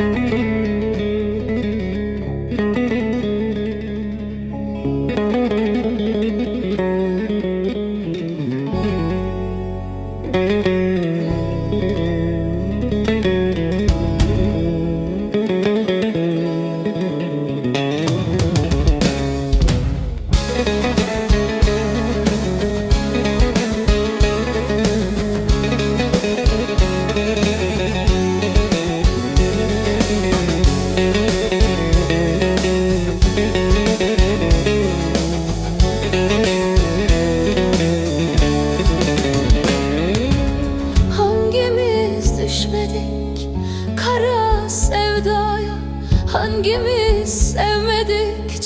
Hangimiz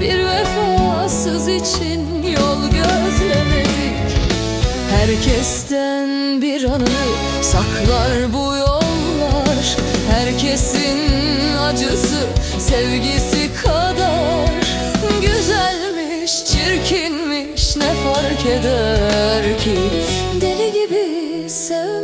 Bir vefasız için yol gözlemedik. Herkesten bir anı saklar bu yollar. Herkesin acısı sevgisi kadar. Güzelmiş, çirkinmiş ne fark eder ki? Deli gibi sevmek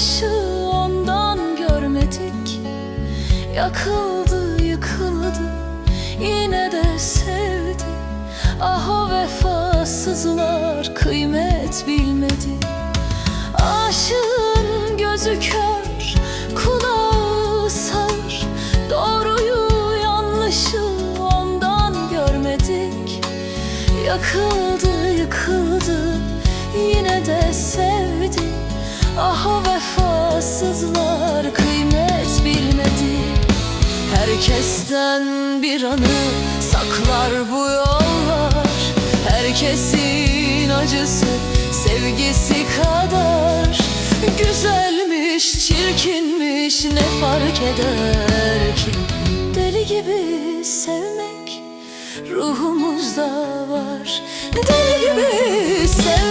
yanlışı ondan görmedik. Yakıldı yıkıldı yine de sevdi. Ah o vefasızlar kıymet bilmedi. Aşığın gözü kör, kulağı sağır Doğruyu yanlışı ondan görmedik. Yakıldı yıkıldı yine de sevdi Ah o vefasızlar kıymet bilmedi. Herkesten bir anı saklar bu yollar. Herkesin acısı sevgisi kadar. Güzelmiş, çirkinmiş ne fark eder ki? Deli gibi sevmek ruhumuzda var. Deli gibi sevmek